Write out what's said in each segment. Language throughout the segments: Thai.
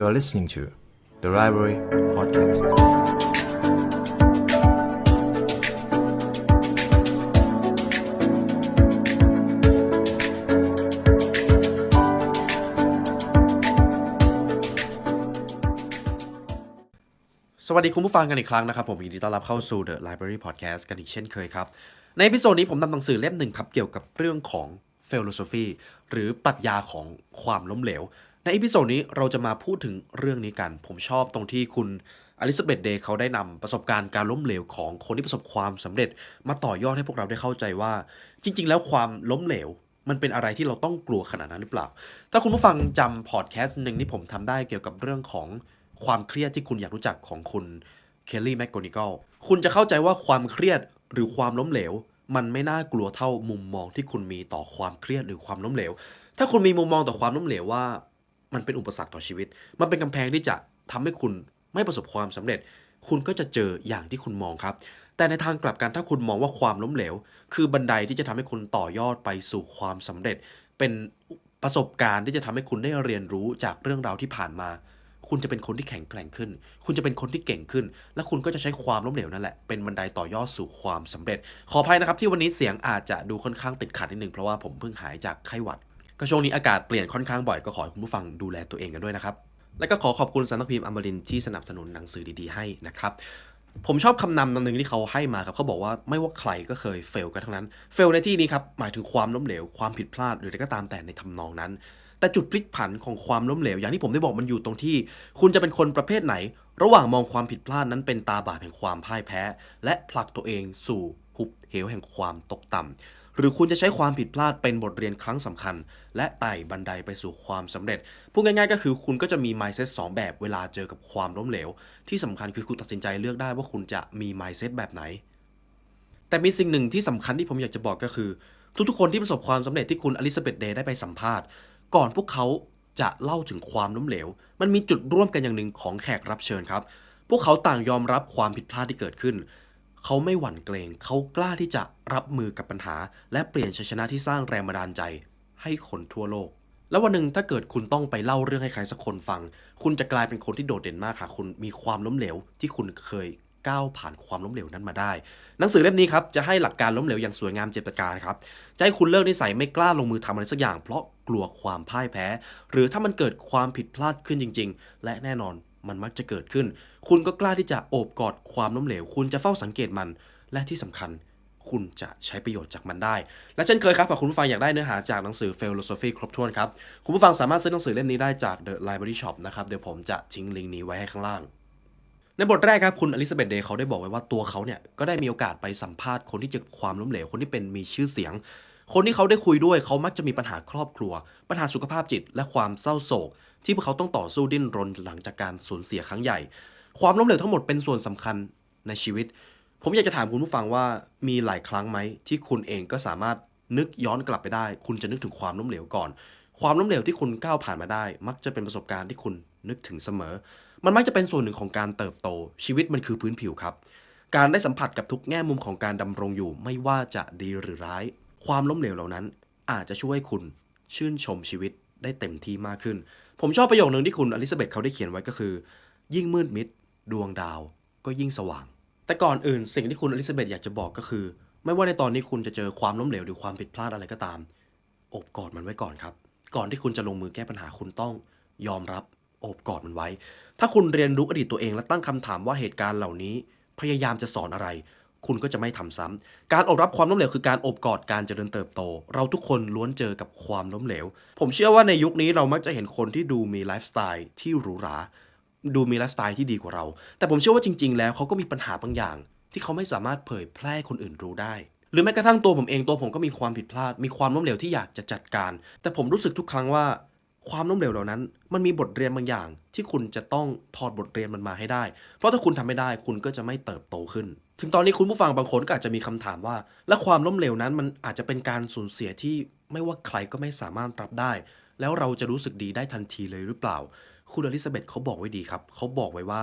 You are listening to the Library Podcast. สวัสดีคุณผู้ฟังกันอีกครั้งนะครับ ผมยินดีต้อนรับเข้าสู่ The Library Podcast กันอีกเช่นเคยครับ ในพิโซดนี้ผมนำหนังสือเล่มหนึ่งครับ เกี่ยวกับเรื่องของ philosophy หรือปรัชญาของความล้มเหลว ในอีพิโซดนี้เราจะมาพูดถึงเรื่องนี้กัน ผมชอบตรงที่คุณอลิซาเบธเดย์เขาได้นำประสบการณ์การล้มเหลวของคนที่ประสบความสำเร็จ มาต่อยอดให้พวกเราได้เข้าใจว่า จริง ๆ แล้วความล้มเหลว มันเป็นอะไรที่เราต้องกลัวขนาดนั้นหรือเปล่า ถ้าคุณผู้ฟังจำพอดแคสต์หนึ่งที่ผมทำได้เกี่ยวกับเรื่องของความเครียดที่คุณอยากรู้จักของคุณเคลลี่แม g โกนิกลคุณจะเข้าใจว่าความเครียดหรือความล้มเหลว มันไม่น่ากลัวเท่ามุมมองที่คุณมีต่อความเครียดหรือความล้มเหลว ถ้าคุณมีมุมมองต่อความล้มเหลวว่า มันเป็นอุปสรรคต่อชีวิต มันเป็นกำแพงที่จะทำให้คุณไม่ประสบความสำเร็จ คุณก็จะเจออย่างที่คุณมองครับ แต่ในทางกลับกันถ้าคุณมองว่าความล้มเหลว คือบันไดที่จะทำให้คุณต่อยอดไปสู่ความสำเร็จ เป็นประสบการณ์ที่จะทำให้คุณได้เรียนรู้จากเรื่องราวที่ผ่านมา คุณจะเป็นคนที่แข็งแกร่งขึ้น คุณจะเป็นคนที่เก่งขึ้น และคุณก็จะใช้ความล้มเหลวนั่นแหละ เป็นบันไดต่อยอดสู่ความสำเร็จ ขออภัยนะครับที่วันนี้เสียงอาจจะดูค่อนข้างติดขัดนิดนึงเพราะว่าผมเพิ่งหายจากไข้หวัด ก็ช่วงนี้อากาศเปลี่ยนค่อนข้างบ่อยก็ขอให้คุณผู้ฟังดูแลตัวเองกันด้วยนะครับ และก็ขอขอบคุณสำนักพิมพ์อมรินทร์ที่สนับสนุนหนังสือดีๆให้นะครับผมชอบคำนำนำหนึ่งที่เขาให้มาครับเขาบอกว่าไม่ว่าใครก็เคยเฟลกันทั้งนั้น เฟลในที่นี้ครับหมายถึงความล้มเหลวความผิดพลาดหรืออะไรก็ตามแต่ในทำนองนั้น แต่จุดพลิกผันของความล้มเหลว อย่างที่ผมได้บอกมันอยู่ตรงที่ คุณจะเป็นคนประเภทไหน ระหว่างมองความผิดพลาดนั้นเป็นตาบาปแห่งความพ่ายแพ้ และผลักตัวเองสู่หุบเหวแห่งความตกต่ำ หรือคุณจะใช้ความผิดพลาดเป็นบทเรียนครั้งสำคัญ และไต่บันไดไปสู่ความสำเร็จ พูดง่ายๆ ก็คือคุณก็จะมี mindset 2 แบบเวลาเจอกับความล้มเหลว ที่สำคัญคือคุณตัดสินใจเลือกได้ว่าคุณจะมี mindset แบบไหน แต่มีสิ่งหนึ่งที่สำคัญที่ผมอยากจะบอกก็คือ ทุกๆคนที่ประสบความสำเร็จที่คุณอลิซาเบธเดย์ได้ไปสัมภาษณ์ ก่อนพวกเขาจะเล่าถึงความล้มเหลว มันมีจุดร่วมกันอย่างหนึ่งของแขกรับเชิญครับ พวกเขาต่างยอมรับความผิดพลาดที่เกิดขึ้น เขาไม่หวั่นเกรงเขากล้าที่จะรับมือกับปัญหา และเปลี่ยนชัยชนะที่สร้างแรงบันดาลใจ ให้คนทั่วโลก แล้ววันหนึ่งถ้าเกิดคุณต้องไปเล่าเรื่องให้ใครสักคนฟัง คุณจะกลายเป็นคนที่โดดเด่นมากค่ะ คุณมีความล้มเหลวที่คุณเคยก้าวผ่านความล้มเหลวนั้นมาได้ หนังสือเล่มนี้ครับจะให้หลักการล้มเหลวอย่างสวยงามเจ็ดประการครับจะให้คุณเลิกนิสัยไม่กล้าลงมือทำอะไรสักอย่าง เพราะกลัวความพ่ายแพ้ หรือถ้ามันเกิดความผิดพลาดขึ้นจริง ๆ และแน่นอน มันมักจะเกิดขึ้น คุณก็กล้าที่จะโอบกอดความล้มเหลว คุณจะเฝ้าสังเกตมัน และที่สำคัญ คุณจะใช้ประโยชน์จากมันได้ และเช่นเคยครับหากคุณผู้ฟังอยากได้เนื้อหาจากหนังสือ Philosophy ครบถ้วนครับ คุณผู้ฟังสามารถซื้อหนังสือเล่มนี้ได้จาก The Library Shop นะครับ เดี๋ยวผมจะทิ้งลิงก์นี้ไว้ให้ข้างล่างในบทแรกครับคุณอลิซาเบธเดย์เขาได้บอกไว้ว่าตัวเขาเนี่ยก็ได้มีโอกาสไปสัมภาษณ์คนที่เจอความล้มเหลวคนที่เป็นมีชื่อเสียง คนที่เขาได้คุยด้วยเขามักจะมีปัญหาครอบครัว ปัญหาสุขภาพจิต และความเศร้าโศก ที่พวกเขาต้องต่อสู้ดิ้นรนหลังจากการสูญเสียครั้งใหญ่ ความล้มเหลวทั้งหมดเป็นส่วนสำคัญในชีวิต ผมอยากจะถามคุณผู้ฟังว่ามีหลายครั้งไหมที่คุณเองก็สามารถนึกย้อนกลับไปได้ คุณจะนึกถึงความล้มเหลวก่อน ความล้มเหลวที่คุณก้าวผ่านมาได้ มักจะเป็นประสบการณ์ที่คุณนึกถึงเสมอ มันมักจะเป็นส่วนหนึ่งของการเติบโต ชีวิตมันคือพื้นผิวครับ การได้สัมผัสกับทุกแง่มุมของการดำรงอยู่ ไม่ว่าจะดีหรือร้าย ความล้มเหลวเหล่านั้น อาจจะช่วยให้คุณชื่นชมชีวิตได้เต็มที่มากขึ้น ผมชอบประโยคหนึ่งที่คุณอลิซาเบธเขาได้เขียนไว้ก็คือ ยิ่งมืดมิดดวงดาวก็ยิ่งสว่าง แต่ก่อนอื่นสิ่งที่คุณอลิซาเบธอยากจะบอกก็คือ ไม่ว่าในตอนนี้คุณจะเจอความล้มเหลวหรือความผิดพลาดอะไรก็ตาม อบกอดมันไว้ก่อนครับ ก่อนที่คุณจะลงมือแก้ปัญหาคุณต้องยอมรับอบกอดมันไว้ ถ้าคุณเรียนรู้อดีตตัวเองและตั้งคำถามว่าเหตุการณ์เหล่านี้ พยายามจะสอนอะไร คุณก็จะไม่ทำซ้ำการอบรับความล้มเหลวคือการอบกอดการเจริญเติบโต เราทุกคนล้วนเจอกับความล้มเหลว ผมเชื่อว่าในยุคนี้เรามักจะเห็นคนที่ดูมีไลฟ์สไตล์ที่หรูหรา ดูมีไลฟ์สไตล์ที่ดีกว่าเรา แต่ผมเชื่อว่าจริง ๆ แล้วเขาก็มีปัญหาบางอย่าง ที่เขาไม่สามารถเผยแพร่คนอื่นรู้ได้หรือแม้กระทั่งตัวผมเองตัวผมก็มีความผิดพลาด มีความล้มเหลวที่อยากจะจัดการ แต่ผมรู้สึกทุกครั้งว่า ความล้มเหลวเหล่านั้น มันมีบทเรียนบางอย่าง ที่คุณจะต้องถอดบทเรียนมันมาให้ได้ เพราะถ้าคุณทำไม่ได้คุณก็จะไม่เติบโตขึ้น ถึงตอนนี้คุณผู้ฟังบางคนก็อาจจะมีคำถามว่า และความล้มเหลวนั้นมันอาจจะเป็นการสูญเสียที่ไม่ว่าใครก็ไม่สามารถรับได้ แล้วเราจะรู้สึกดีได้ทันทีเลยหรือเปล่า คุณอลิซาเบธเขาบอกไว้ดีครับ เขาบอกไว้ว่า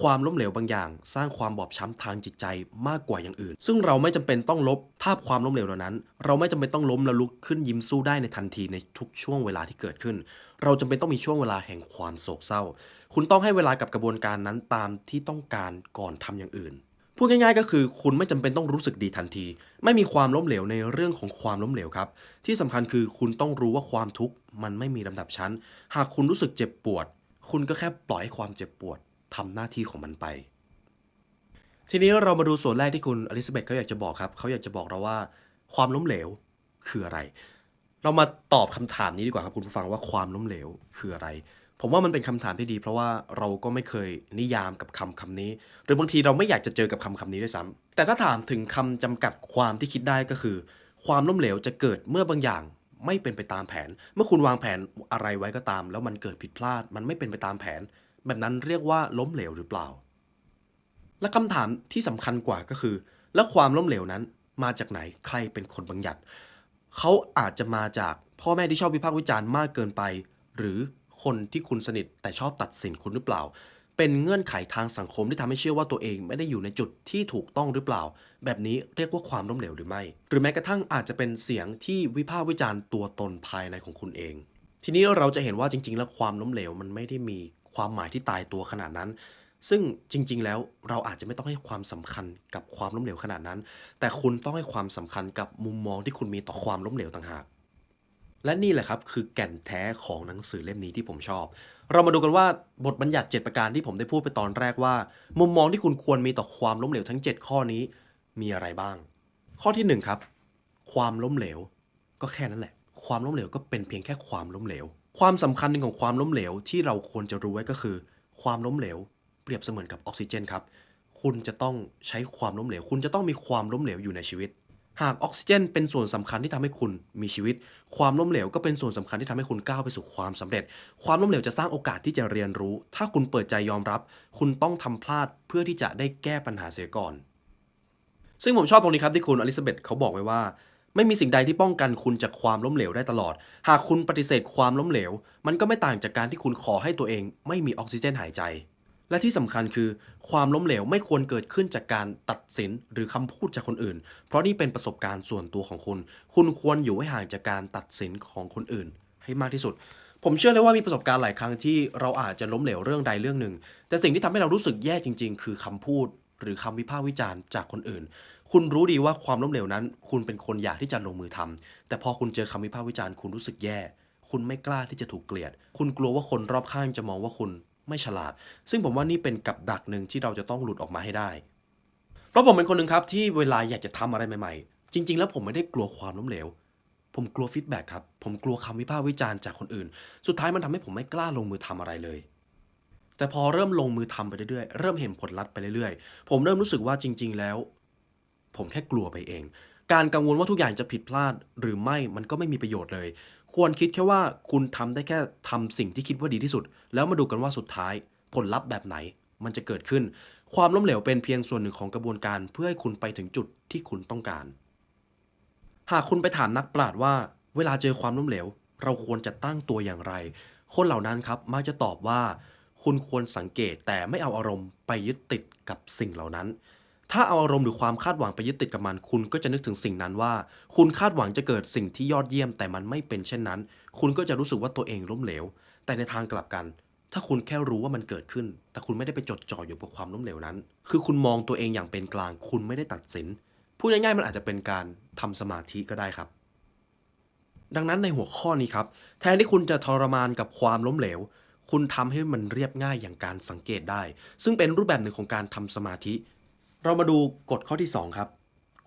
ความล้มเหลวบางอย่าง สร้างความบอบช้ำทางจิตใจมากกว่าอย่างอื่น ซึ่งเราไม่จำเป็นต้องลบภาพความล้มเหลวเหล่านั้น เราไม่จำเป็นต้องล้มและลุกขึ้นยิ้มสู้ได้ในทันทีในทุกช่วงเวลาที่เกิดขึ้น เราจำเป็นต้องมีช่วงเวลาแห่งความโศกเศร้า คุณต้องให้เวลากับกระบวนการนั้นตามที่ต้องการก่อนทำอย่างอื่น พูดง่ายๆ ก็คือคุณไม่จำเป็นต้องรู้สึกดีทันที ไม่มีความล้มเหลวในเรื่องของความล้มเหลวครับ ที่สำคัญคือคุณต้องรู้ว่าความทุกข์มันไม่มีลำดับชั้น หากคุณรู้สึกเจ็บปวด คุณก็แค่ปล่อยให้ความเจ็บปวดทำหน้าที่ของมันไป ทีนี้เรามาดูส่วนแรกที่คุณอลิซาเบธเขาอยากจะบอกครับเขาอยากจะบอกเราว่า ความล้มเหลวคืออะไร เรามาตอบคำถามนี้ดีกว่าครับคุณผู้ฟังว่าความล้มเหลวคืออะไร ผมว่ามันเป็นคำถามที่ดี เพราะว่าเราก็ไม่เคยนิยามกับคำคำนี้ หรือบางทีเราไม่อยากจะเจอกับคำคำนี้ด้วยซ้ำแต่ถ้าถามถึงคำจำกัดความที่คิดได้ก็คือ ความล้มเหลวจะเกิดเมื่อบางอย่างไม่เป็นไปตามแผน เมื่อคุณวางแผนอะไรไว้ก็ตาม แล้วมันเกิดผิดพลาด มันไม่เป็นไปตามแผน แบบนั้นเรียกว่าล้มเหลวหรือเปล่า และคำถามที่สำคัญกว่าก็คือ แล้วความล้มเหลวนั้นมาจากไหนใครเป็นคนบัญญัติเขาอาจจะมาจากพ่อแม่ที่ชอบวิพากษ์วิจารณ์มากเกินไป หรือ คนที่คุณสนิทแต่ชอบตัดสินคุณหรือเปล่า เป็นเงื่อนไขทางสังคมที่ทำให้เชื่อว่าตัวเองไม่ได้อยู่ในจุดที่ถูกต้องหรือเปล่า แบบนี้เรียกว่าความล้มเหลวหรือไม่ หรือแม้กระทั่งอาจจะเป็นเสียงที่วิพากษ์วิจารณ์ตัวตนภายในของคุณเอง ทีนี้เราจะเห็นว่าจริง ๆ แล้วความล้มเหลวมันไม่ได้มีความหมายที่ตายตัวขนาดนั้น ซึ่งจริง ๆ แล้วเราอาจจะไม่ต้องให้ความสำคัญกับความล้มเหลวขนาดนั้น แต่คุณต้องให้ความสำคัญกับมุมมองที่คุณมีต่อความล้มเหลวต่างหาก และนี่แหละครับคือแก่นแท้ของหนังสือเล่มนี้ที่ผมชอบ เรามาดูกันว่าบทบัญญัติ 7 ประการที่ผมได้พูดไปตอนแรกว่า มุมมองที่คุณควรมีต่อความล้มเหลวทั้ง 7 ข้อนี้มีอะไรบ้าง ข้อที่ 1 ครับ ความล้มเหลว ก็แค่นั้นแหละ ความล้มเหลวก็เป็นเพียงแค่ความล้มเหลว ความสำคัญหนึ่งของความล้มเหลวที่เราควรจะรู้ไว้ก็คือ ความล้มเหลว เปรียบเสมือนกับออกซิเจนครับ คุณจะต้องใช้ความล้มเหลว คุณจะต้องมีความล้มเหลวอยู่ในชีวิต หากออกซิเจนเป็นส่วนสำคัญที่ทำให้คุณมีชีวิต ความล้มเหลวก็เป็นส่วนสำคัญที่ทำให้คุณก้าวไปสู่ความสำเร็จ ความล้มเหลวจะสร้างโอกาสที่จะเรียนรู้ ถ้าคุณเปิดใจยอมรับ คุณต้องทำพลาดเพื่อที่จะได้แก้ปัญหาเสียก่อน ซึ่งผมชอบตรงนี้ครับที่คุณอลิซาเบธเขาบอกไว้ว่า ไม่มีสิ่งใดที่ป้องกันคุณจากความล้มเหลวได้ตลอด หากคุณปฏิเสธความล้มเหลว มันก็ไม่ต่างจากการที่คุณขอให้ตัวเอง ไม่มีออกซิเจนหายใจ และที่สำคัญคือ ความล้มเหลวไม่ควรเกิดขึ้นจากการตัดสินหรือคำพูดจากคนอื่น เพราะนี่เป็นประสบการณ์ส่วนตัวของคุณ คุณควรอยู่ให้ห่างจากการตัดสินของคนอื่น ให้มากที่สุด ผมเชื่อเลยว่ามีประสบการณ์หลายครั้งที่เราอาจจะล้มเหลวเรื่องใดเรื่องหนึ่ง แต่สิ่งที่ทำให้เรารู้สึกแย่จริง ๆ คือคำพูด หรือคำวิพากษ์วิจารณ์จากคนอื่น คุณรู้ดีว่าความล้มเหลวนั้น คุณเป็นคนอยากที่จะลงมือทำแต่พอคุณเจอคำวิพากษ์วิจารณ์คุณรู้สึกแย่ คุณไม่กล้าที่จะถูกเกลียด คุณกลัวว่าคนรอบข้างจะมองว่าคุณ ไม่ฉลาด ซึ่งผมว่านี่เป็นกับดักหนึ่งที่เราจะต้องหลุดออกมาให้ได้ เพราะผมเป็นคนหนึ่งครับที่เวลาอยากจะทำอะไรใหม่ๆ จริง ๆ แล้วผมไม่ได้กลัวความล้มเหลว ผมกลัวฟีดแบ็กครับ ผมกลัวคำวิพากษ์วิจารณ์จากคนอื่น สุดท้ายมันทำให้ผมไม่กล้าลงมือทำอะไรเลย แต่พอเริ่มลงมือทำไปเรื่อยๆ เริ่มเห็นผลลัพธ์ไปเรื่อยๆ ผมเริ่มรู้สึกว่าจริง ๆ แล้ว ผมแค่กลัวไปเองการกังวลว่าทุกอย่างจะผิดพลาดหรือไม่มันก็ไม่มีประโยชน์เลย ควรคิดแค่ว่าคุณทำได้แค่ทำสิ่งที่คิดว่าดีที่สุด แล้วมาดูกันว่าสุดท้าย ผลลัพธ์แบบไหน มันจะเกิดขึ้น ความล้มเหลวเป็นเพียงส่วนหนึ่งของกระบวนการ เพื่อให้คุณไปถึงจุดที่คุณต้องการ หากคุณไปถามนักปราชญ์ว่า เวลาเจอความล้มเหลว เราควรจะตั้งตัวอย่างไร คนเหล่านั้นครับมักจะตอบว่า คุณควรสังเกตแต่ไม่เอาอารมณ์ไปยึดติดกับสิ่งเหล่านั้น ถ้าเอาอารมณ์หรือความคาดหวังไปยึดติดกับมัน คุณก็จะนึกถึงสิ่งนั้นว่า คุณคาดหวังจะเกิดสิ่งที่ยอดเยี่ยม แต่มันไม่เป็นเช่นนั้น คุณก็จะรู้สึกว่าตัวเองล้มเหลว แต่ในทางกลับกัน ถ้าคุณแค่รู้ว่ามันเกิดขึ้น แต่คุณไม่ได้ไปจดจ่ออยู่กับความล้มเหลวนั้น คือคุณมองตัวเองอย่างเป็นกลาง คุณไม่ได้ตัดสิน พูดง่ายๆมันอาจจะเป็นการทำสมาธิก็ได้ครับ ดังนั้นในหัวข้อนี้ครับ แทนที่คุณจะทรมานกับความล้มเหลวคุณทำให้มันเรียบง่ายอย่างการสังเกตได้ ซึ่งเป็นรูปแบบหนึ่งของการทำสมาธิ เรามาดูกฎข้อที่ 2 ครับ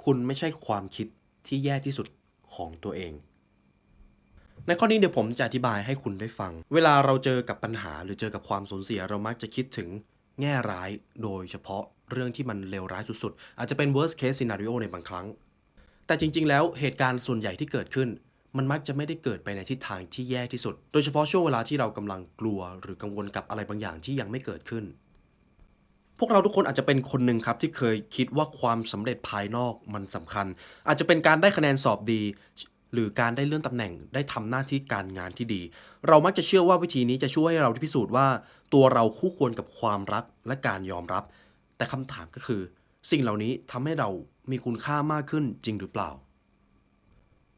คุณไม่ใช่ความคิดที่แย่ที่สุดของตัวเอง ในข้อนี้เดี๋ยวผมจะอธิบายให้คุณได้ฟัง เวลาเราเจอกับปัญหาหรือเจอกับความสูญเสียเรามักจะคิดถึงแง่ร้ายโดยเฉพาะเรื่องที่มันเลวร้ายสุดๆ อาจจะเป็น worst case scenario ในบางครั้ง แต่จริงๆ แล้วเหตุการณ์ส่วนใหญ่ที่เกิดขึ้น มันมักจะไม่ได้เกิดไปในทิศทางที่แย่ที่สุด โดยเฉพาะช่วงเวลาที่เรากำลังกลัว หรือกังวลกับอะไรบางอย่างที่ยังไม่เกิดขึ้น พวกเราทุกคนอาจจะเป็นคนหนึ่งครับที่เคยคิดว่าความสำเร็จภายนอกมันสำคัญ อาจจะเป็นการได้คะแนนสอบดี หรือการได้เลื่อนตำแหน่งได้ทำหน้าที่การงานที่ดี เรามักจะเชื่อว่าวิธีนี้จะช่วยให้เราพิสูจน์ว่า ตัวเราคู่ควรกับความรักและการยอมรับ แต่คำถามก็คือ สิ่งเหล่านี้ทำให้เรามีคุณค่ามากขึ้นจริงหรือเปล่า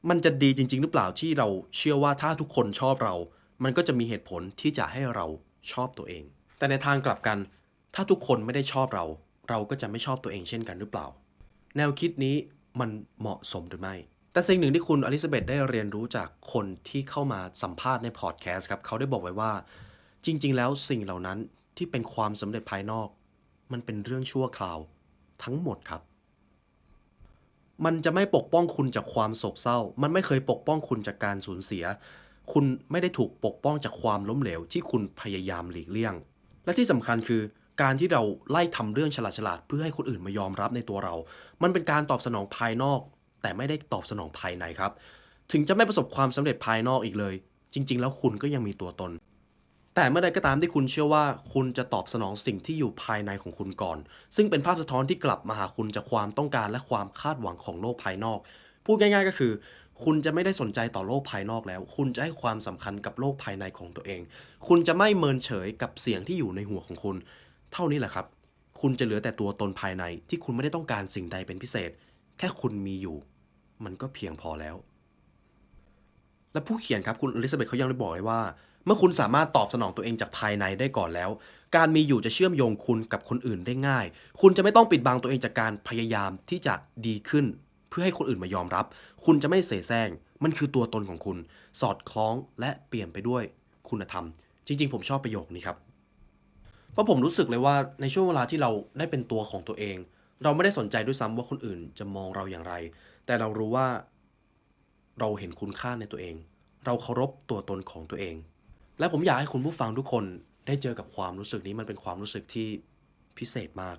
มันจะดีจริง ๆ หรือเปล่าที่เราเชื่อว่าถ้าทุกคนชอบเรา มันก็จะมีเหตุผลที่จะให้เราชอบตัวเอง แต่ในทางกลับกัน ถ้าทุกคนไม่ได้ชอบเรา เราก็จะไม่ชอบตัวเองเช่นกันหรือเปล่า แนวคิดนี้มันเหมาะสมหรือไม่ แต่สิ่งหนึ่งที่คุณอลิซาเบธได้เรียนรู้จากคนที่เข้ามาสัมภาษณ์ในพอดแคสต์ครับเขาได้บอกไว้ว่า จริง ๆ แล้วสิ่งเหล่านั้นที่เป็นความสำเร็จภายนอก มันเป็นเรื่องชั่วคราวทั้งหมดครับ มันจะไม่ปกป้องคุณจากความโศกเศร้า มันไม่เคยปกป้องคุณจากการสูญเสีย คุณไม่ได้ถูกปกป้องจากความล้มเหลวที่คุณพยายามหลีกเลี่ยง และที่สำคัญคือ การที่เราไล่ทำเรื่องฉลาดๆเพื่อให้คนอื่นมายอมรับในตัวเรา มันเป็นการตอบสนองภายนอก แต่ไม่ได้ตอบสนองภายในครับ ถึงจะไม่ประสบความสำเร็จภายนอกอีกเลย จริง ๆ แล้วคุณก็ยังมีตัวตน แต่เมื่อใดก็ตามที่คุณเชื่อว่า คุณจะตอบสนองสิ่งที่อยู่ภายในของคุณก่อน ซึ่งเป็นภาพสะท้อนที่กลับมาหาคุณจากความต้องการและความคาดหวังของโลกภายนอก พูดง่าย ๆ ก็คือคุณจะไม่ได้สนใจต่อโลกภายนอกแล้ว คุณจะให้ความสำคัญกับโลกภายในของตัวเอง คุณจะไม่เมินเฉยกับเสียงที่อยู่ในหัวของคุณ เท่านี้แหละครับ คุณจะเหลือแต่ตัวตนภายในที่คุณไม่ได้ต้องการสิ่งใดเป็นพิเศษ แค่คุณมีอยู่ มันก็เพียงพอแล้ว และผู้เขียนครับคุณอลิซาเบธเขายังได้บอกไว้ว่า เมื่อคุณสามารถตอบสนองตัวเองจากภายในได้ก่อนแล้ว การมีอยู่จะเชื่อมโยงคุณกับคนอื่นได้ง่าย คุณจะไม่ต้องปิดบังตัวเองจากการพยายามที่จะดีขึ้น เพื่อให้คนอื่นมายอมรับ คุณจะไม่เสแสร้งมันคือตัวตนของคุณ สอดคล้องและเปลี่ยนไปด้วยคุณธรรม จริง ๆ ผมชอบประโยคนี้ครับ ราะผมรู้สึกเลยว่าในช่วงเวลาที่เราได้เป็นตัวของตัวเอง เราไม่ได้สนใจด้วยซ้ำว่าคนอื่นจะมองเราอย่างไร แต่เรารู้ว่า เราเห็นคุณค่าในตัวเอง เราเคารพตัวตนของตัวเอง และผมอยากให้คุณผู้ฟังทุกคนได้เจอกับความรู้สึกนี้มันเป็นความรู้สึกที่พิเศษมาก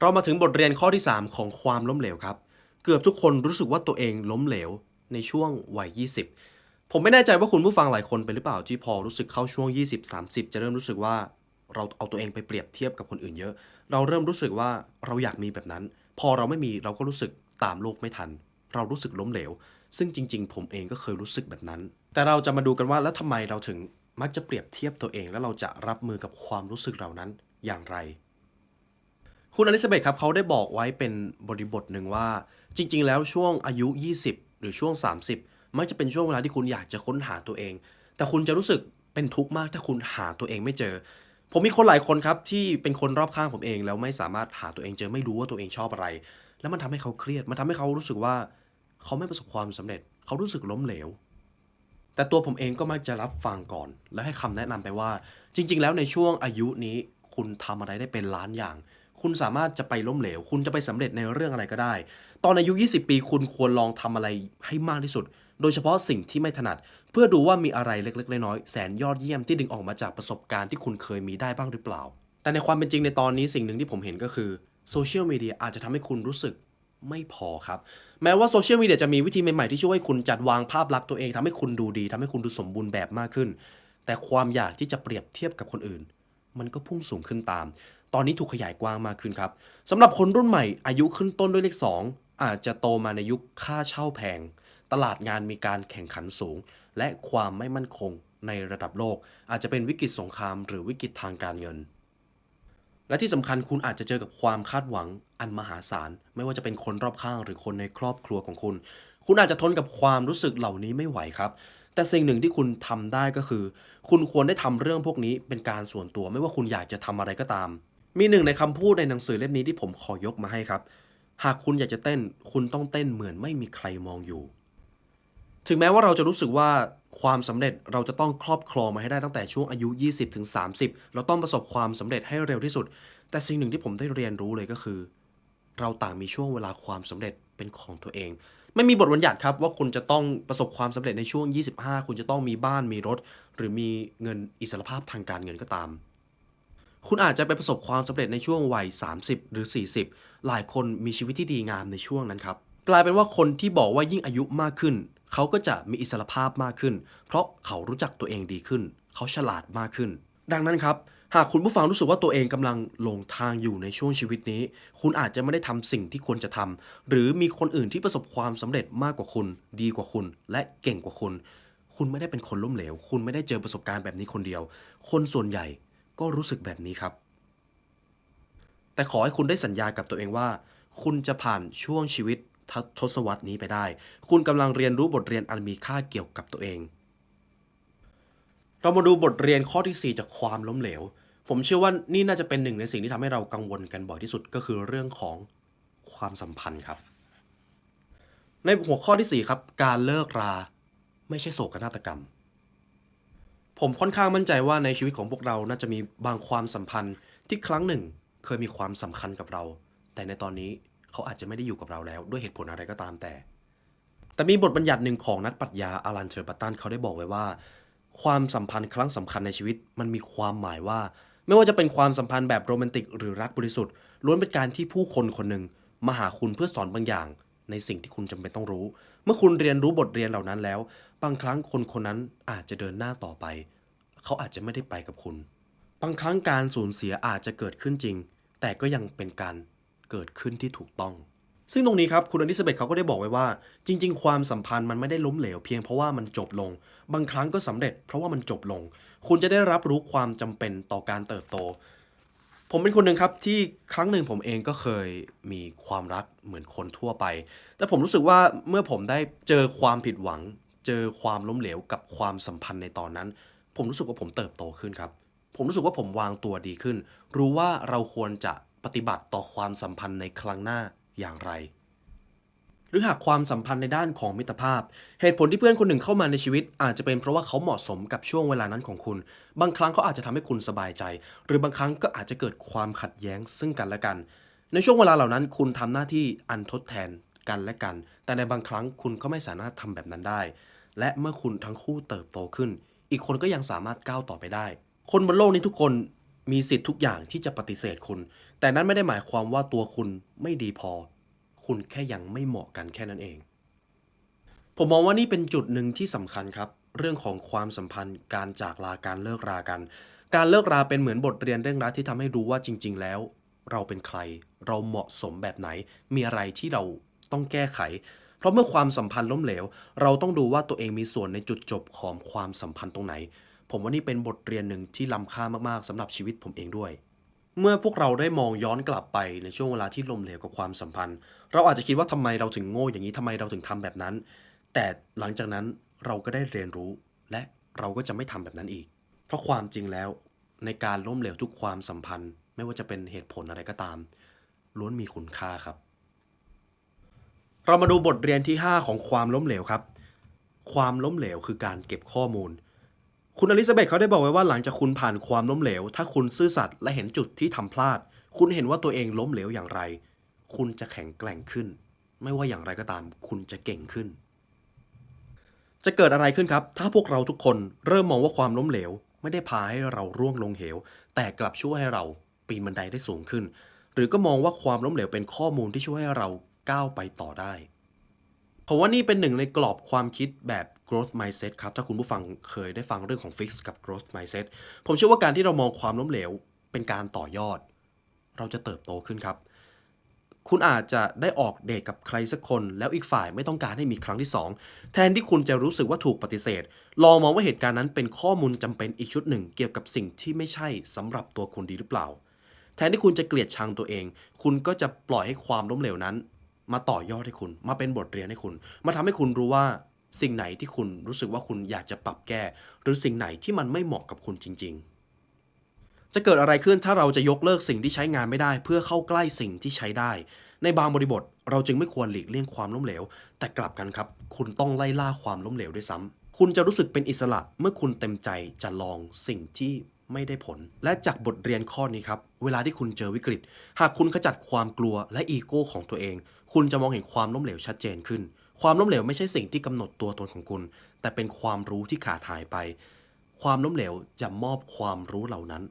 เรามาถึงบทเรียนข้อที่ 3 ของความล้มเหลวครับ เกือบทุกคนรู้สึกว่าตัวเองล้มเหลวในช่วงวัย 20 ผมไม่แน่ใจว่าคุณผู้ฟังหลายคนเป็นหรือเปล่าที่พอรู้สึกเข้าช่วง 20-30 จะเริ่มรู้สึกว่าเราเอาตัวเองไปเปรียบเทียบกับคนอื่นเยอะ เราเริ่มรู้สึกว่าเราอยากมีแบบนั้น พอเราไม่มีเราก็รู้สึกตามโลกไม่ทัน เรารู้สึกล้มเหลว ซึ่งจริง ๆ ผมเองก็เคยรู้สึกแบบนั้น แต่เราจะมาดูกันว่าแล้วทำไมเราถึงมักจะเปรียบเทียบตัวเอง แล้วเราจะรับมือกับความรู้สึกเหล่านั้นอย่างไร คุณอลิซาเบธครับเขาได้บอกไว้เป็นบริบทหนึ่งว่า จริง ๆ แล้วช่วงอายุ 20 หรือช่วง 30 มักจะเป็นช่วงเวลาที่คุณอยากจะค้นหาตัวเอง แต่คุณจะรู้สึกเป็นทุกข์มากถ้าคุณหาตัวเองไม่เจอ ผมมีคนหลายคนครับที่เป็นคนรอบข้างผมเองแล้วไม่สามารถหาตัวเองเจอไม่รู้ว่าตัวเองชอบอะไร แล้วมันทำให้เขาเครียด มันทำให้เขารู้สึกว่า เขาไม่ประสบความสำเร็จ เขารู้สึกล้มเหลว แต่ตัวผมเองก็มักจะรับฟังก่อน และให้คำแนะนำไปว่า จริง ๆ แล้วในช่วงอายุนี้คุณทำอะไรได้เป็นล้านอย่างคุณสามารถจะไปล้มเหลว คุณจะไปสำเร็จในเรื่องอะไรก็ได้ ตอนอายุ 20 ปี คุณควรลองทำอะไรให้มากที่สุด โดยเฉพาะสิ่งที่ไม่ถนัด เพื่อดูว่ามีอะไรเล็กๆ น้อยๆแสนยอดเยี่ยมที่ดึงออกมาจากประสบการณ์ที่คุณเคยมีได้บ้างหรือเปล่า แต่ในความเป็นจริงในตอนนี้สิ่งหนึ่งที่ผมเห็นก็คือโซเชียลมีเดียอาจจะทำให้คุณรู้สึกไม่พอครับ แม้ว่าโซเชียลมีเดียจะมีวิธีใหม่ๆที่ช่วยให้คุณจัดวางภาพลักษณ์ตัวเองทำให้คุณดูดีทำให้คุณดูสมบูรณ์แบบมากขึ้น แต่ความอยากที่จะเปรียบเทียบกับคนอื่น มันก็พุ่งสูงขึ้นตาม ตอนนี้ถูกขยายกว้างมากขึ้นครับสำหรับคนรุ่นใหม่อายุขึ้นต้นด้วยเลข 2 อาจจะโตมาในยุคค่าเช่าแพง ตลาดงานมีการแข่งขันสูง และความไม่มั่นคงในระดับโลก อาจจะเป็นวิกฤตสงครามหรือวิกฤตทางการเงิน และที่สำคัญคุณอาจจะเจอกับความคาดหวังอันมหาศาล ไม่ว่าจะเป็นคนรอบข้างหรือคนในครอบครัวของคุณ คุณอาจจะทนกับความรู้สึกเหล่านี้ไม่ไหวครับ แต่สิ่งหนึ่งที่คุณทำได้ก็คือ คุณควรได้ทำเรื่องพวกนี้เป็นการส่วนตัวไม่ว่าคุณอยากจะทำอะไรก็ตาม มีหนึ่งในคำพูดในหนังสือเล่มนี้ที่ผมขอยกมาให้ครับ หากคุณอยากจะเต้น คุณต้องเต้นเหมือนไม่มีใครมองอยู่ ถึงแม้ว่าเราจะรู้สึกว่าความสำเร็จเราจะต้องครอบครองมาให้ได้ตั้งแต่ช่วงอายุ 20ถึงเราต้องประสบความสำเร็จให้เร็วที่สุด แต่สิ่งหนึ่งที่ผมได้เรียนรู้เลยก็คือ เราต่างมีช่วงเวลาความสำเร็จเป็นของตัวเอง ไม่มีบทบัญญัติครับว่าคุณจะต้องประสบความสำเร็จในช่วง 25 คุณจะต้องมีบ้านมีรถ หรือมีเงินอิสรภาพทางการเงินก็ตาม คุณอาจจะไปประสบความสำเร็จในช่วงวัย 30 หรือ 40 หลายคนมีชีวิตที่ดีงามในช่วงนั้นครับกลายเป็นว่าคนที่บอกว่ายิ่งอายุมากขึ้น เขาก็จะมีอิสรภาพมากขึ้น เพราะเขารู้จักตัวเองดีขึ้น เขาฉลาดมากขึ้น ดังนั้นครับ หากคุณผู้ฟังรู้สึกว่าตัวเองกำลังหลงทางอยู่ในช่วงชีวิตนี้ คุณอาจจะไม่ได้ทำสิ่งที่ควรจะทำหรือมีคนอื่นที่ประสบความสำเร็จมากกว่าคุณ ดีกว่าคุณ และเก่งกว่าคุณ คุณไม่ได้เป็นคนล้มเหลว คุณไม่ได้เจอประสบการณ์แบบนี้คนเดียว คนส่วนใหญ่ก็รู้สึกแบบนี้ครับ แต่ขอให้คุณได้สัญญากับตัวเองว่า คุณจะผ่านช่วงชีวิต ทศวรรษนี้ไปได้ คุณกำลังเรียนรู้บทเรียนอันมีค่าเกี่ยวกับตัวเอง เรามาดูบทเรียนข้อที่ 4 จากความล้มเหลว ผมเชื่อว่านี่น่าจะเป็นหนึ่งในสิ่งที่ทำให้เรากังวลกันบ่อยที่สุดก็คือเรื่องของความสัมพันธ์ครับ ในหัวข้อที่ 4 ครับ การเลิกรา ไม่ใช่โศกนาฏกรรม ผมค่อนข้างมั่นใจว่าในชีวิตของพวกเราน่าจะมีบางความสัมพันธ์ที่ครั้งหนึ่งเคยมีความสำคัญกับเรา แต่ในตอนนี้ เขาอาจจะไม่ได้อยู่กับเราแล้ว ด้วยเหตุผลอะไรก็ตามแต่ แต่มีบทบัญญัติหนึ่งของนักปรัชญาอารันเชอร์ปัตตันเขาได้บอกไว้ว่า ความสัมพันธ์ครั้งสำคัญในชีวิต มันมีความหมายว่า ไม่ว่าจะเป็นความสัมพันธ์แบบโรแมนติกหรือรักบริสุทธิ์ล้วนเป็นการที่ผู้คนคนหนึ่งมาหาคุณเพื่อสอนบางอย่าง ในสิ่งที่คุณจำเป็นต้องรู้ เมื่อคุณเรียนรู้บทเรียนเหล่านั้นแล้ว บางครั้งคนคนนั้นอาจจะเดินหน้าต่อไป เขาอาจจะไม่ได้ไปกับคุณ บางครั้งการสูญเสียอาจจะเกิดขึ้นจริง แต่ก็ยังเป็นการ เกิดขึ้นที่ถูกต้อง ซึ่งตรงนี้ครับคุณอลิซาเบธเขาก็ได้บอกไว้ว่า จริง ๆ ความสัมพันธ์มันไม่ได้ล้มเหลวเพียงเพราะว่ามันจบลง บางครั้งก็สำเร็จ เพราะว่ามันจบลง คุณจะได้รับรู้ความจำเป็นต่อการเติบโต ผมเป็นคนหนึ่งครับที่ครั้งหนึ่งผมเองก็เคยมีความรักเหมือนคนทั่วไป แต่ผมรู้สึกว่าเมื่อผมได้เจอความผิดหวัง เจอความล้มเหลวกับความสัมพันธ์ในตอนนั้น ผมรู้สึกว่าผมเติบโตขึ้นครับผมรู้สึกว่าผมวางตัวดีขึ้น รู้ว่าเราควรจะ ปฏิบัติต่อความสัมพันธ์ในครั้งหน้าอย่างไร หรือหากความสัมพันธ์ในด้านของมิตรภาพ เหตุผลที่เพื่อนคนหนึ่งเข้ามาในชีวิต อาจจะเป็นเพราะว่าเขาเหมาะสมกับช่วงเวลานั้นของคุณ บางครั้งเขาอาจจะทำให้คุณสบายใจ หรือบางครั้งก็อาจจะเกิดความขัดแย้งซึ่งกันและกัน ในช่วงเวลาเหล่านั้น คุณทำหน้าที่อันทดแทนกันและกัน แต่ในบางครั้งคุณก็ไม่สามารถทำแบบนั้นได้ และเมื่อคุณทั้งคู่เติบโตขึ้น อีกคนก็ยังสามารถก้าวต่อไปได้ คนบนโลกนี้ทุกคนมีสิทธิ์ทุกอย่างที่จะปฏิเสธคุณ แต่นั้นไม่ได้หมายความว่าตัวคุณไม่ดีพอ คุณแค่ยังไม่เหมาะกันแค่นั้นเอง ผมมองว่านี่เป็นจุดหนึ่งที่สำคัญครับ เรื่องของความสัมพันธ์ การจากลาการเลิกรากัน การเลิกราเป็นเหมือนบทเรียนเร่งรัดที่ทำให้รู้ว่าจริง ๆ แล้ว เราเป็นใคร เราเหมาะสมแบบไหน มีอะไรที่เราต้องแก้ไข เพราะเมื่อความสัมพันธ์ล้มเหลว เราต้องดูว่าตัวเองมีส่วนในจุดจบของความสัมพันธ์ตรงไหน ผมว่านี่เป็นบทเรียนหนึ่งที่ล้ำค่ามากๆสำหรับชีวิตผมเองด้วย เมื่อพวกเราได้มองย้อนกลับไปในช่วงเวลาที่ล้มเหลวกับความสัมพันธ์ เราอาจจะคิดว่าทำไมเราถึงโง่อย่างนี้ทำไมเราถึงทำแบบนั้น แต่หลังจากนั้นเราก็ได้เรียนรู้ และเราก็จะไม่ทำแบบนั้นอีก เพราะความจริงแล้วในการล้มเหลวทุกความสัมพันธ์ ไม่ว่าจะเป็นเหตุผลอะไรก็ตาม ล้วนมีคุณค่าครับ เรามาดูบทเรียนที่ 5 ของความล้มเหลวครับ ความล้มเหลวคือการเก็บข้อมูล คุณอลิซาเบธเขาได้บอกไว้ว่าหลังจากคุณผ่านความล้มเหลว ถ้าคุณซื่อสัตย์และเห็นจุดที่ทำพลาด คุณเห็นว่าตัวเองล้มเหลวอย่างไร คุณจะแข็งแกร่งขึ้น ไม่ว่าอย่างไรก็ตาม คุณจะเก่งขึ้น จะเกิดอะไรขึ้นครับ ถ้าพวกเราทุกคนเริ่มมองว่าความล้มเหลว ไม่ได้พาให้เราร่วงลงเหว แต่กลับช่วยให้เราปีนบันไดได้สูงขึ้น หรือก็มองว่าความล้มเหลวเป็นข้อมูลที่ช่วยให้เราก้าวไปต่อได้ ผมว่านี่เป็นหนึ่งในกรอบความคิดแบบ growth mindset ครับ ถ้าคุณผู้ฟังเคยได้ฟังเรื่องของ fix กับ growth mindset ผมเชื่อว่าการที่เรามองความล้มเหลว เป็นการต่อยอด เราจะเติบโตขึ้นครับ คุณอาจจะได้ออกเดทกับใครสักคน แล้วอีกฝ่ายไม่ต้องการให้มีครั้งที่ 2 แทนที่คุณจะรู้สึกว่าถูกปฏิเสธ ลองมองว่าเหตุการณ์นั้นเป็นข้อมูลจำเป็นอีกชุดหนึ่ง เกี่ยวกับสิ่งที่ไม่ใช่สำหรับตัวคุณดีหรือเปล่า แทนที่คุณจะเกลียดชังตัวเอง คุณก็จะปล่อยให้ความล้มเหลวนั้น มาต่อยอดให้คุณ มาเป็นบทเรียนให้คุณ มาทำให้คุณรู้ว่าสิ่งไหนที่คุณรู้สึกว่าคุณอยากจะปรับแก้ หรือสิ่งไหนที่มันไม่เหมาะกับคุณจริง ๆ จะเกิดอะไรขึ้นถ้าเราจะยกเลิกสิ่งที่ใช้งานไม่ได้ เพื่อเข้าใกล้สิ่งที่ใช้ได้ ในบางบริบท เราจึงไม่ควรหลีกเลี่ยงความล้มเหลว แต่กลับกันครับ คุณต้องไล่ล่าความล้มเหลวด้วยซ้ำคุณจะรู้สึกเป็นอิสระเมื่อคุณเต็มใจจะลองสิ่งที่ ไม่ได้ผล และจากบทเรียนข้อนี้ครับ เวลาที่คุณเจอวิกฤต หากคุณขจัดความกลัวและอีโก้ของตัวเอง คุณจะมองเห็นความล้มเหลวชัดเจนขึ้น ความล้มเหลวไม่ใช่สิ่งที่กำหนดตัวตนของคุณ แต่เป็นความรู้ที่ขาดหายไป ความล้มเหลวจะมอบความรู้เหล่านั้น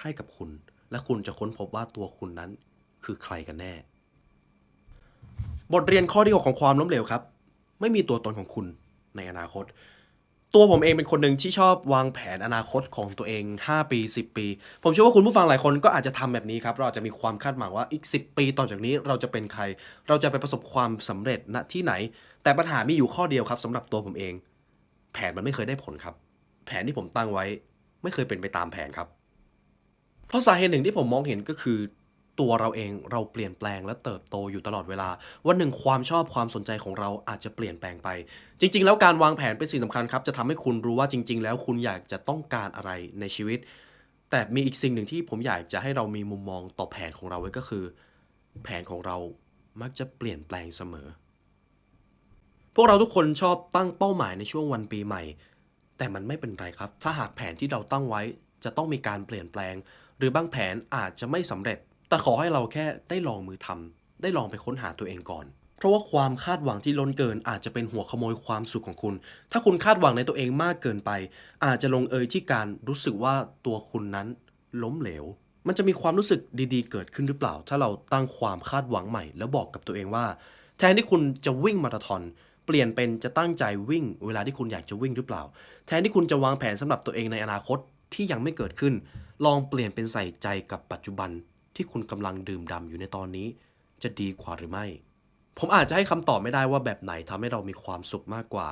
ให้กับคุณ และคุณจะค้นพบว่าตัวคุณนั้น คือใครกันแน่ บทเรียนข้อที่6ของความล้มเหลวครับ ไม่มีตัวตนของคุณในอนาคต ตัวผมเองเป็นคนหนึ่งที่ชอบวางแผนอนาคตของตัวเอง 5 ปี 10 ปี ผมเชื่อว่าคุณผู้ฟังหลายคนก็อาจจะทำแบบนี้ครับ เราอาจจะมีความคาดหวังว่าอีก 10 ปีต่อจากนี้เราจะเป็นใคร เราจะไปประสบความสำเร็จณที่ไหน แต่ปัญหามีอยู่ข้อเดียวครับสำหรับตัวผมเอง แผนมันไม่เคยได้ผลครับ แผนที่ผมตั้งไว้ ไม่เคยเป็นไปตามแผนครับ เพราะสาเหตุหนึ่งที่ผมมองเห็นก็คือ ตัวเราเองเราเปลี่ยนแปลงและเติบโตอยู่ตลอดเวลา วันหนึ่งความชอบความสนใจของเราอาจจะเปลี่ยนแปลงไป จริง ๆ แล้วการวางแผนเป็นสิ่งสำคัญครับ จะทำให้คุณรู้ว่าจริง ๆ แล้วคุณอยากจะต้องการอะไรในชีวิต แต่มีอีกสิ่งหนึ่งที่ผมอยากจะให้เรามีมุมมองต่อแผนของเราไว้ก็คือ แผนของเรามักจะเปลี่ยนแปลงเสมอ พวกเราทุกคนชอบตั้งเป้าหมายในช่วงวันปีใหม่ แต่มันไม่เป็นไรครับ ถ้าหากแผนที่เราตั้งไว้จะต้องมีการเปลี่ยนแปลง หรือบางแผนอาจจะไม่สำเร็จ แต่ขอให้เราแค่ได้ลองมือทำได้ลองไปค้นหาตัวเองก่อน เพราะว่าความคาดหวังที่ล้นเกิน อาจจะเป็นหัวขโมยความสุขของคุณ ถ้าคุณคาดหวังในตัวเองมากเกินไป อาจจะลงเอยที่การรู้สึกว่าตัวคุณนั้นล้มเหลว มันจะมีความรู้สึกดีๆ เกิดขึ้นหรือเปล่า ถ้าเราตั้งความคาดหวังใหม่ แล้วบอกกับตัวเองว่า แทนที่คุณจะวิ่งมาราธอนเปลี่ยนเป็นจะตั้งใจวิ่ง เวลาที่คุณอยากจะวิ่งหรือเปล่า แทนที่คุณจะวางแผนสำหรับตัวเองในอนาคตที่ยังไม่เกิดขึ้น ลองเปลี่ยนเป็นใส่ใจกับปัจจุบัน ที่คุณกำลังดื่มด่ำอยู่ในตอนนี้ จะดีกว่าหรือไม่ ผมอาจจะให้คำตอบไม่ได้ว่าแบบไหนทำให้เรามีความสุขมากกว่า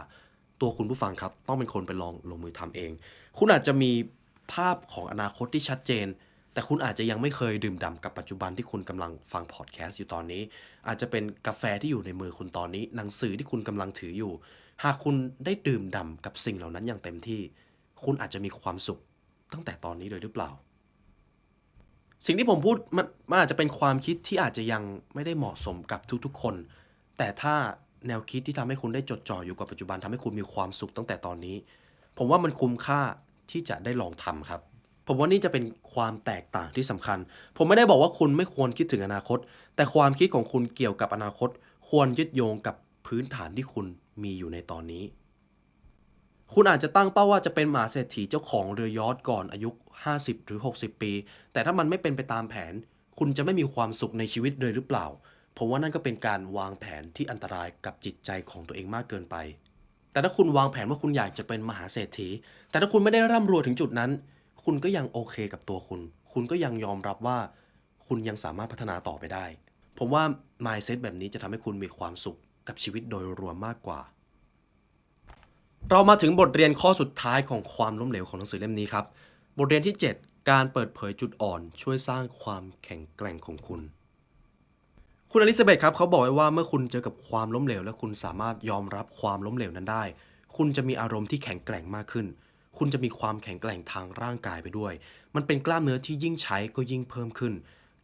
ตัวคุณผู้ฟังครับ ต้องเป็นคนไปลองลงมือทำเอง คุณอาจจะมีภาพของอนาคตที่ชัดเจน แต่คุณอาจจะยังไม่เคยดื่มด่ำกับปัจจุบันที่คุณกำลังฟังพอดแคสต์อยู่ตอนนี้ อาจจะเป็นกาแฟที่อยู่ในมือคุณตอนนี้ หนังสือที่คุณกำลังถืออยู่ หากคุณได้ดื่มด่ำกับสิ่งเหล่านั้นอย่างเต็มที่ คุณอาจจะมีความสุขตั้งแต่ตอนนี้เลยหรือเปล่า สิ่งที่ผมพูดมันมันอาจจะเป็นความคิดที่อาจจะยังไม่ได้เหมาะสมกับทุกๆคน แต่ถ้าแนวคิดที่ทำให้คุณได้จดจ่ออยู่กับปัจจุบันทำให้คุณมีความสุขตั้งแต่ตอนนี้ ผมว่ามันคุ้มค่าที่จะได้ลองทำครับ ผมว่านี่จะเป็นความแตกต่างที่สำคัญ ผมไม่ได้บอกว่าคุณไม่ควรคิดถึงอนาคต แต่ความคิดของคุณเกี่ยวกับอนาคต ควรยึดโยงกับพื้นฐานที่คุณมีอยู่ในตอนนี้ คุณอาจจะตั้งเป้าว่าจะเป็นมหาเศรษฐีเจ้าของเรือยอทก่อนอายุ 50 หรือ 60 ปี แต่ถ้ามันไม่เป็นไปตามแผน คุณจะไม่มีความสุขในชีวิตเลยหรือเปล่า ผมว่านั่นก็เป็นการวางแผนที่อันตรายกับจิตใจของตัวเองมากเกินไป แต่ถ้าคุณวางแผนว่าคุณอยากจะเป็นมหาเศรษฐี แต่ถ้าคุณไม่ได้ร่ำรวยถึงจุดนั้น คุณก็ยังโอเคกับตัวคุณ คุณก็ยังยอมรับว่า คุณยังสามารถพัฒนาต่อไปได้ ผมว่า mindset แบบนี้จะทำให้คุณมีความสุขกับชีวิตโดยรวมมากกว่า เรามาถึงบทเรียนข้อสุดท้ายของความล้มเหลวของหนังสือเล่มนี้ครับ บทเรียนที่ 7 การเปิดเผยจุดอ่อนช่วยสร้างความแข็งแกร่งของคุณ คุณอลิซาเบธครับเขาบอกไว้ว่าเมื่อคุณเจอกับความล้มเหลว และคุณสามารถยอมรับความล้มเหลวนั้นได้ คุณจะมีอารมณ์ที่แข็งแกร่งมากขึ้น คุณจะมีความแข็งแกร่งทางร่างกายไปด้วย มันเป็นกล้ามเนื้อที่ยิ่งใช้ก็ยิ่งเพิ่มขึ้น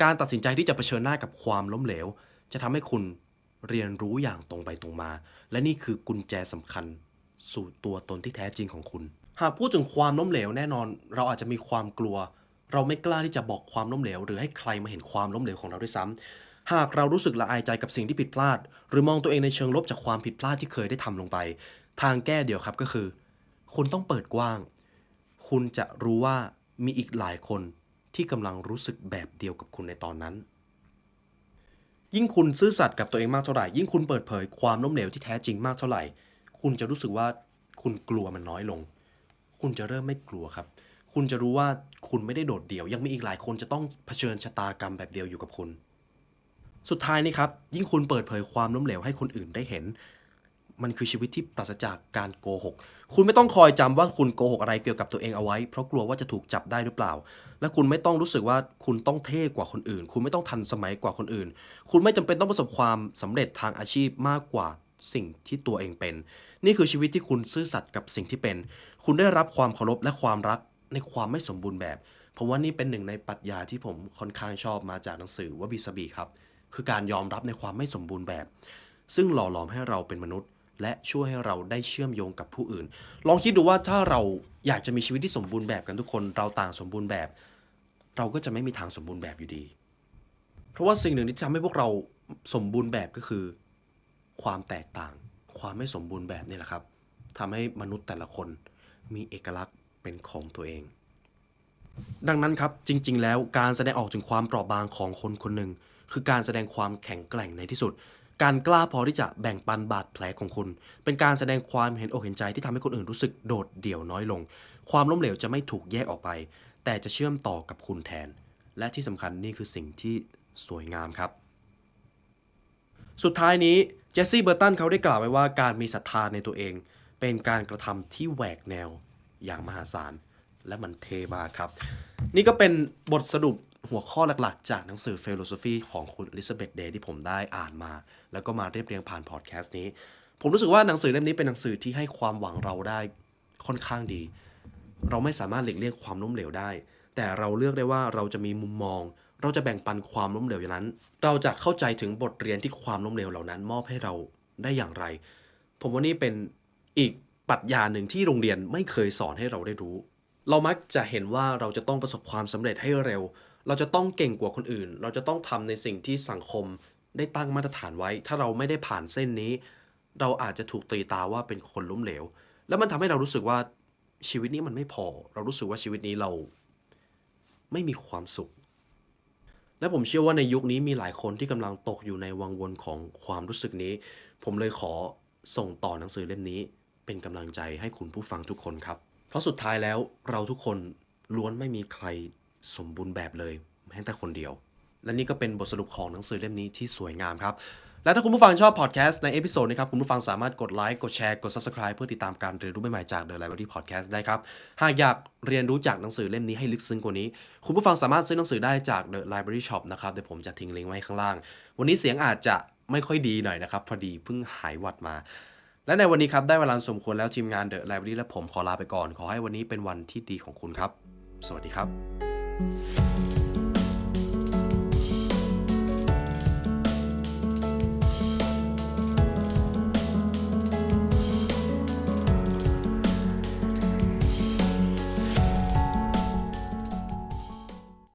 การตัดสินใจที่จะเผชิญหน้ากับความล้มเหลว จะทำให้คุณเรียนรู้อย่างตรงไปตรงมา และนี่คือกุญแจสำคัญ สู่ตัวตนที่แท้จริงของคุณ หากพูดถึงความล้มเหลวแน่นอน เราอาจจะมีความกลัว เราไม่กล้าที่จะบอกความล้มเหลว หรือให้ใครมาเห็นความล้มเหลวของเราด้วยซ้ำหากเรารู้สึกละอายใจกับสิ่งที่ผิดพลาด หรือมองตัวเองในเชิงลบจากความผิดพลาดที่เคยได้ทำลงไป ทางแก้เดียวครับก็คือ คุณต้องเปิดกว้าง คุณจะรู้ว่ามีอีกหลายคนที่กำลังรู้สึกแบบเดียวกับคุณในตอนนั้นยิ่งคุณซื่อสัตย์กับตัวเองมากเท่าไหร่ ยิ่งคุณเปิดเผยความล้มเหลวที่แท้จริงมากเท่าไหร่ คุณจะรู้สึกว่าคุณกลัวมันน้อยลง คุณจะเริ่มไม่กลัวครับ คุณจะรู้ว่าคุณไม่ได้โดดเดี่ยว ยังมีอีกหลายคนจะต้องเผชิญชะตากรรมแบบเดียวอยู่กับคุณ สุดท้ายนี่ครับ ยิ่งคุณเปิดเผยความล้มเหลวให้คนอื่นได้เห็น มันคือชีวิตที่ปราศจากการโกหก คุณไม่ต้องคอยจำว่าคุณโกหกอะไรเกี่ยวกับตัวเองเอาไว้ เพราะกลัวว่าจะถูกจับได้หรือเปล่า และคุณไม่ต้องรู้สึกว่าคุณต้องเท่กว่าคนอื่น คุณไม่ต้องทันสมัยกว่าคนอื่น คุณไม่จำเป็นต้องประสบความสำเร็จทางอาชีพมากกว่าสิ่งที่ตัวเองเป็น นี่คือชีวิตที่คุณซื่อสัตย์กับสิ่งที่เป็น คุณได้รับความเคารพและความรักในความไม่สมบูรณ์แบบผมว่านี่เป็นหนึ่งในปรัชญาที่ผมค่อนข้างชอบมาจากหนังสือวบิสบีครับ คือการยอมรับในความไม่สมบูรณ์แบบ ซึ่งหล่อหลอมให้เราเป็นมนุษย์ และช่วยให้เราได้เชื่อมโยงกับผู้อื่น ลองคิดดูว่าถ้าเราอยากจะมีชีวิตที่สมบูรณ์แบบกันทุกคน เราต่างสมบูรณ์แบบ เราก็จะไม่มีทางสมบูรณ์แบบอยู่ดี เพราะว่าสิ่งหนึ่งที่ทำให้พวกเราสมบูรณ์แบบก็คือ ความแตกต่าง ความไม่สมบูรณ์แบบนี่แหละครับทำให้มนุษย์แต่ละคนมีเอกลักษณ์เป็นของตัวเอง ดังนั้นครับจริง ๆ แล้วการแสดงออกถึงความเปราะบางของคนคนหนึ่ง คือการแสดงความแข็งแกร่งในที่สุด การกล้าพอที่จะแบ่งปันบาดแผลของคุณ เป็นการแสดงความเห็นอกเห็นใจที่ทำให้คนอื่นรู้สึกโดดเดี่ยวน้อยลง ความล้มเหลวจะไม่ถูกแยกออกไป แต่จะเชื่อมต่อกับคุณแทน และที่สำคัญนี่คือสิ่งที่สวยงามครับ สุดท้ายนี้เจสซี่เบอร์ตันเขาได้กล่าวไว้ว่าการมีศรัทธาในตัวเอง เป็นการกระทำที่แหวกแนวอย่างมหาศาล และมันเทมากครับ นี่ก็เป็นบทสรุปหัวข้อหลักๆ จากหนังสือ Philosophy ของคุณอลิซาเบธเดย์ที่ผมได้อ่านมา แล้วก็มาเรียบเรียงผ่านพอดแคสต์นี้ ผมรู้สึกว่าหนังสือเล่มนี้เป็นหนังสือที่ให้ความหวังเราได้ค่อนข้างดี เราไม่สามารถหลีกเลี่ยงความล้มเหลวได้ แต่เราเลือกได้ว่าเราจะมีมุมมอง เราจะแบ่งปันความล้มเหลวอย่างนั้น เราจะเข้าใจถึงบทเรียนที่ความล้มเหลวเหล่านั้น มอบให้เราได้อย่างไร ผมว่านี่เป็นอีกปรัชญาหนึ่งที่โรงเรียนไม่เคยสอนให้เราได้รู้ เรามักจะเห็นว่าเราจะต้องประสบความสำเร็จให้เร็ว เราจะต้องเก่งกว่าคนอื่น เราจะต้องทำในสิ่งที่สังคมได้ตั้งมาตรฐานไว้ ถ้าเราไม่ได้ผ่านเส้นนี้ เราอาจจะถูกตีตาว่าเป็นคนล้มเหลว แล้วมันทำให้เรารู้สึกว่าชีวิตนี้มันไม่พอ เรารู้สึกว่าชีวิตนี้เราไม่มีความสุข และผมเชื่อว่าในยุคนี้มีหลายคนที่กำลังตกอยู่ในวังวนของความรู้สึกนี้ ผมเลยขอส่งต่อหนังสือเล่มนี้ เป็นกำลังใจให้คุณผู้ฟังทุกคนครับ เพราะสุดท้ายแล้วเราทุกคนล้วนไม่มีใครสมบูรณ์แบบเลย แม้แต่คนเดียว และนี่ก็เป็นบทสรุปของหนังสือเล่มนี้ที่สวยงามครับ และถ้าคุณผู้ฟังชอบพอดแคสต์ในเอพิโซดนี้ครับ คุณผู้ฟังสามารถกดไลค์กดแชร์กด Subscribe เพื่อติดตามการเรียนรู้ใหม่ๆจาก The Library Podcast ได้ครับ หากอยากเรียนรู้จากหนังสือเล่มนี้ให้ลึกซึ้งกว่านี้ คุณผู้ฟังสามารถซื้อหนังสือได้จาก The Library Shop นะครับเดี๋ยวผมจะทิ้งลิงก์ไว้ข้างล่าง วันนี้เสียงอาจจะไม่ค่อยดีหน่อยนะครับพอดีเพิ่งหายหวัดมา และในวันนี้ครับได้เวลาสมควรแล้วทีมงาน The Library และผมขอลาไปก่อน ขอให้วันนี้เป็นวันที่ดีของคุณครับ สวัสดีครับ